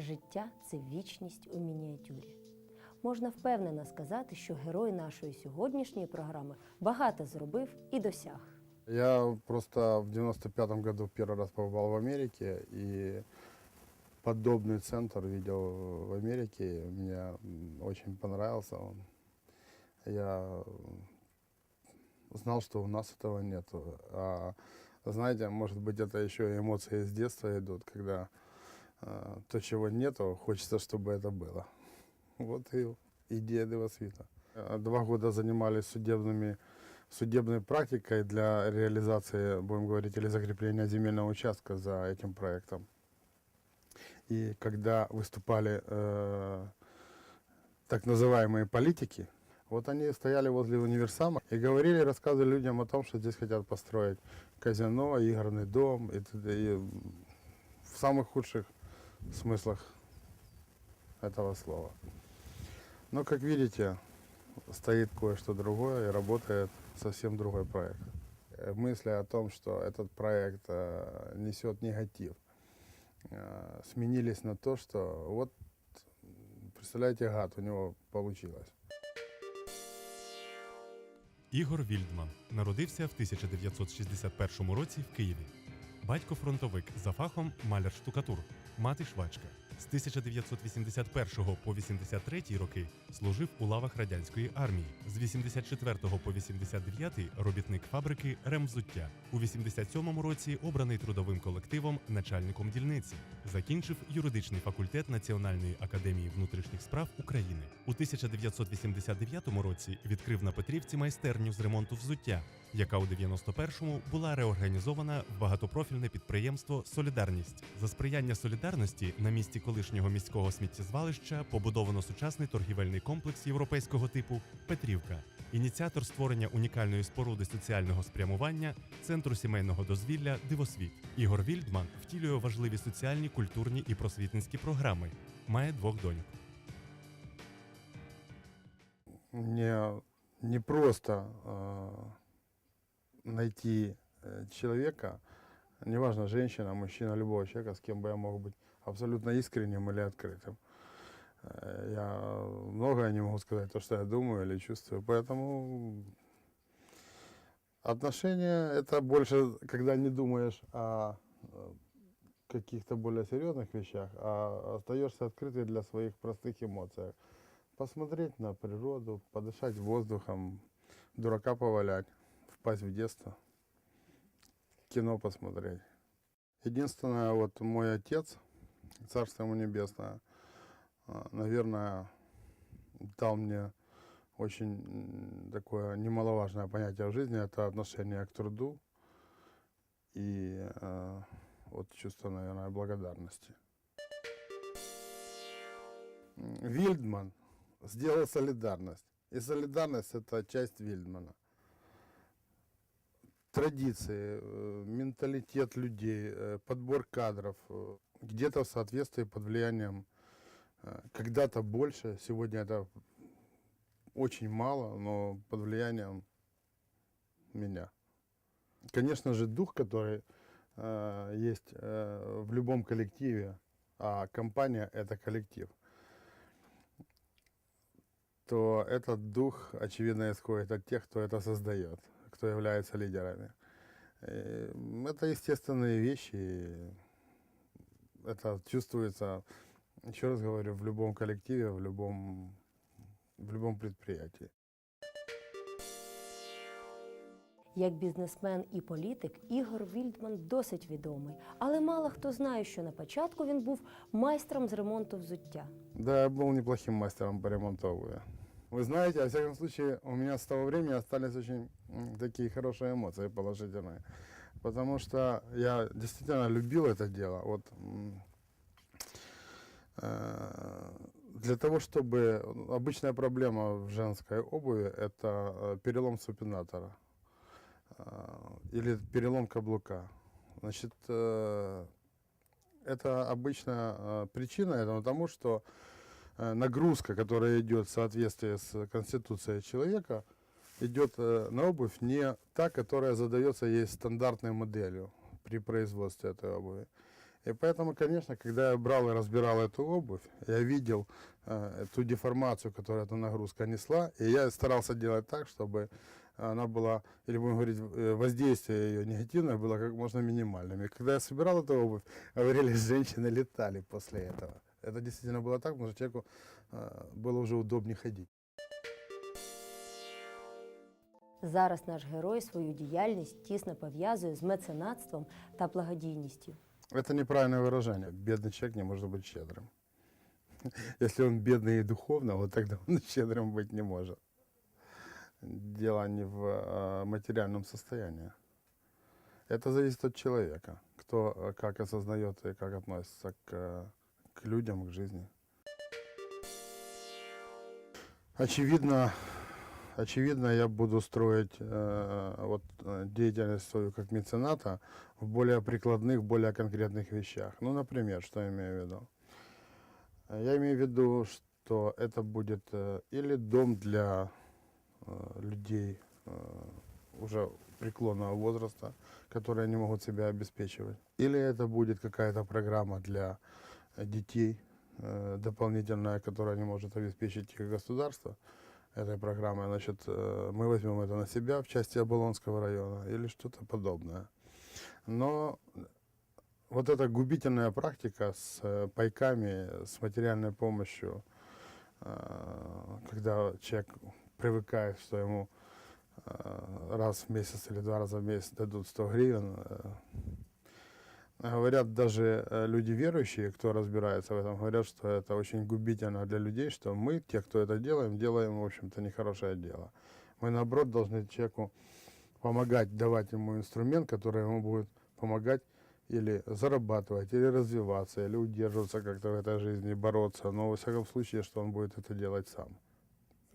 Життя це вічність у мініатюрі. Можна впевнено сказати, що герой нашої сьогоднішньої програми багато зробив і досяг. Я просто в 95 году первый раз побывал в Америке и подобный центр видел в Америке. Мне м, очень понравился он. Я знал, что у нас этого нет. А знаете, может быть, это еще и эмоции с детства идут, когда э, то, чего нету, хочется, чтобы это было. Вот и идея Девосвита. Э, Два года занимались судебными судебной практикой для реализации, будем говорить, или закрепления земельного участка за этим проектом. И когда выступали э, так называемые политики, вот они стояли возле универсама и говорили, рассказывали людям о том, что здесь хотят построить казино, игорный дом, и, и в самых худших смыслах этого слова. Но, как видите, стоит кое-что другое и работает совсем другой проект. Э, Мысли о том, что этот проект э, несет негатив, э, сменились на то, что вот, м, представляете, гад у него получилось. Ігор Вільдман народився в 1961 році в Києві. Батько фронтовик за фахом маляр-штукатур, мати швачка. З 1981 по 83 роки служив у лавах радянської армії. З 84 по 89 робітник фабрики ремвзуття. У 87 році обраний трудовим колективом начальником дільниці. Закінчив юридичний факультет Національної академії внутрішніх справ України. У 1989 році відкрив на Петрівці майстерню з ремонту взуття, яка у 91-му була реорганізована в багатопрофільне підприємство Солідарність. За сприяння солідарності на місці колишнього міського сміттєзвалища побудовано сучасний торгівельний комплекс європейського типу Петрівка. Ініціатор створення унікальної споруди соціального спрямування центру сімейного дозвілля Дивосвіт. Ігор Вільдман втілює важливі соціальні, культурні і просвітницькі програми. Має двох доньок. Мне не просто э, найти э, человека, неважно, женщина, мужчина, любого человека, с кем бы я мог быть Абсолютно искренним или открытым. Э, Я многое не могу сказать, то, что я думаю или чувствую, поэтому отношения это больше, когда не думаешь о э, каких-то более серьезных вещах, а остаешься открытый для своих простых эмоций. Посмотреть на природу, подышать воздухом, дурака повалять, впасть в детство, кино посмотреть. Единственное, вот мой отец, царство ему небесное, а, наверное, дал мне очень такое немаловажное понятие в жизни, это отношение к труду и э, вот чувство, наверное, благодарности. Вильдман сделал солидарность. И солидарность это часть Вильдмана. Традиции, э, менталитет людей, э, подбор кадров, э, где-то в соответствии под влиянием когда-то больше, сегодня это очень мало, но под влиянием меня. Конечно же, дух, который э, есть э, в любом коллективе, а компания это коллектив, то этот дух, очевидно, исходит от тех, кто это создает, кто является лидерами. И это естественные вещи, и это чувствуется, еще раз говорю, в любом коллективе, в любом, в любом предприятии. Як бізнесмен і політик, Ігор Вільдман досить відомий, але мало хто знає, що на початку він був майстром з ремонту взуття. Да, я был неплохим мастером по ремонту обуви. Вы знаете, во всяком случае, у меня с того времени остались очень такие хорошие эмоции положительные. Потому что я действительно любил это дело. Вот, э, для того, чтобы... Обычная проблема в женской обуви – это э, перелом супинатора э, или перелом каблука. Значит, э, это обычная э, причина этому тому, что э, нагрузка, которая идет в соответствии с конституцией человека, идет э, на обувь не та, которая задается ей стандартной моделью при производстве этой обуви. И поэтому, конечно, когда я брал и разбирал эту обувь, я видел э, ту деформацию, которую эта нагрузка несла, и я старался делать так, чтобы она была, или будем говорить, э, воздействие ее негативное было как можно минимальным. И когда я собирал эту обувь, говорили, женщины летали после этого. Это действительно было так, потому что человеку э, было уже удобнее ходить. Зараз наш герой свою діяльність тісно пов'язує з меценатством та благодійністю. Это неправильное выражение. Бедный человек не может быть щедрым. Если он бедный и духовно, вот тогда он щедрым быть не может. Дело не в э, материальном состоянии. Это зависит от человека, кто э, как осознает и как относится к, э, к людям, к жизни. Очевидно, очевидно, я буду строить э, вот, э, деятельность свою как мецената в более прикладных, более конкретных вещах. Ну, например, что я имею в виду? Я имею в виду, что это будет э, или дом для э, людей э, уже преклонного возраста, которые не могут себя обеспечивать, или это будет какая-то программа для детей э, дополнительная, которая не может обеспечить их государство этой программой, значит, э, мы возьмем это на себя в части Оболонского района или что-то подобное. Но вот эта губительная практика с э, пайками, с материальной помощью, э, когда человек привыкает, что ему э, раз в месяц или два раза в месяц дадут 100 гривен, э, Говорят даже э, люди верующие, кто разбирается в этом, говорят, что это очень губительно для людей, что мы, те, кто это делаем, делаем, в общем-то, нехорошее дело. Мы, наоборот, должны человеку помогать, давать ему инструмент, который ему будет помогать или зарабатывать, или развиваться, или удерживаться как-то в этой жизни, бороться, но, во всяком случае, что он будет это делать сам.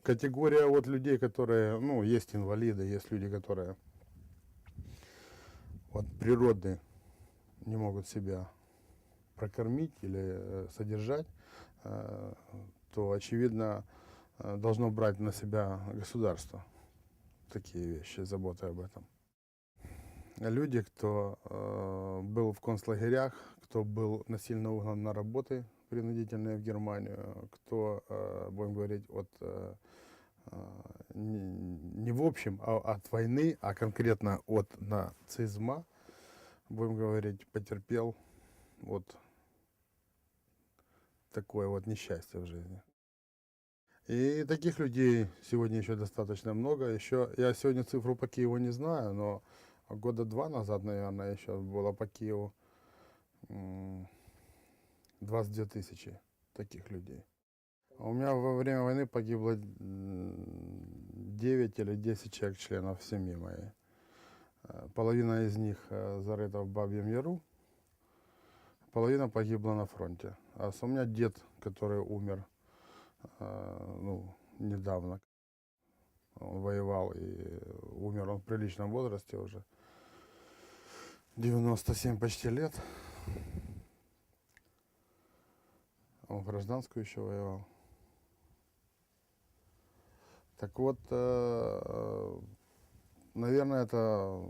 Категория вот людей, которые, ну, есть инвалиды, есть люди, которые вот природные, не могут себя прокормить или э, содержать, э, то, очевидно, э, должно брать на себя государство такие вещи, заботы об этом. Люди, кто был в концлагерях, кто был насильно угнан на работы принудительные в Германию, кто, будем говорить, от не в общем, а от войны, а конкретно от нацизма, будем говорить, потерпел вот такое вот несчастье в жизни. И таких людей сегодня еще достаточно много. Еще я сегодня цифру по Киеву не знаю, но года два назад, наверное, еще было по Киеву м, 22 тысячи таких людей. А у меня во время войны погибло м, 9 или 10 человек членов семьи моей. Половина из них э, зарыта в Бабьем Яру, половина погибла на фронте. А у меня дед, который умер э, ну, недавно, он воевал и умер он в приличном возрасте уже. 97 почти лет. Он в гражданскую еще воевал. Так вот, э, наверное, это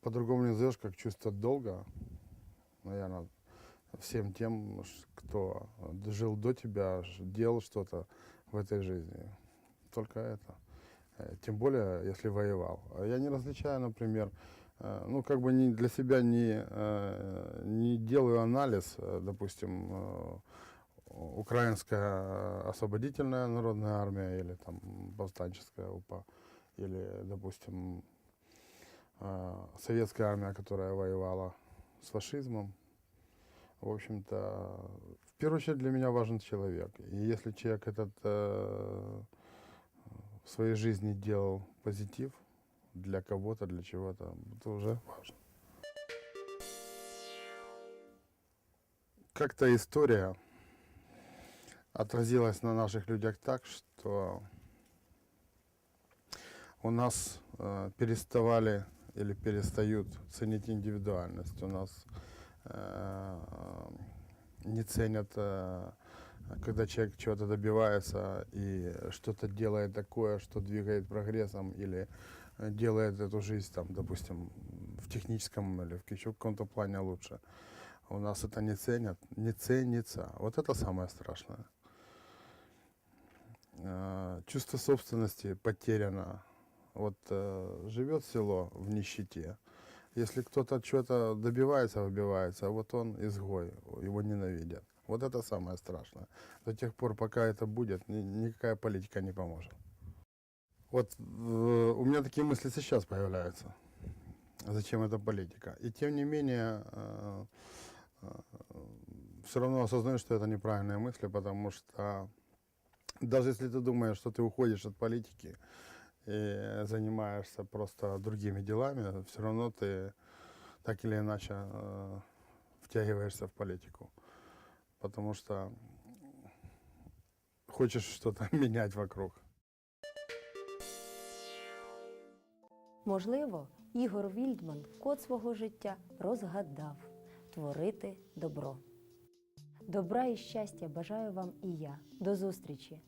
по-другому не назовешь, как чувство долга. Наверное, всем тем, кто жил до тебя, делал что-то в этой жизни. Только это. Э, Тем более, если воевал. А Я не различаю, например, э, ну, как бы не, для себя не, э, не делаю анализ, допустим, Украинская освободительная народная армия или там повстанческая УПА, или, допустим, э, советская армия, которая воевала с фашизмом. В общем-то, в первую очередь для меня важен человек. И если человек этот э, в своей жизни делал позитив для кого-то, для чего-то, это уже важно. Как-то история отразилась на наших людях так, что у нас э, переставали или перестают ценить индивидуальность. У нас э, не ценят, э, когда человек чего-то добивается и что-то делает такое, что двигает прогрессом или э, делает эту жизнь, там, допустим, в техническом или в еще каком-то плане лучше. У нас это не ценят, не ценится. Вот это самое страшное. Э, Чувство собственности потеряно. Вот э, живет село в нищете. Если кто-то что-то добивается, выбивается, а вот он изгой, его ненавидят. Вот это самое страшное. До тех пор, пока это будет, ни- никакая политика не поможет. Вот э, у меня такие мысли сейчас появляются. Зачем эта политика? И тем не менее, все равно осознаю, что это неправильные мысли, потому что даже если ты думаешь, что ты уходишь от политики и занимаешься просто другими делами, все равно ты так или иначе э, втягиваешься в политику. Потому что хочешь что-то менять вокруг. Можливо, Ігор Вільдман код свого життя розгадав творити добро. Добра і щастя бажаю вам і я. До зустрічі!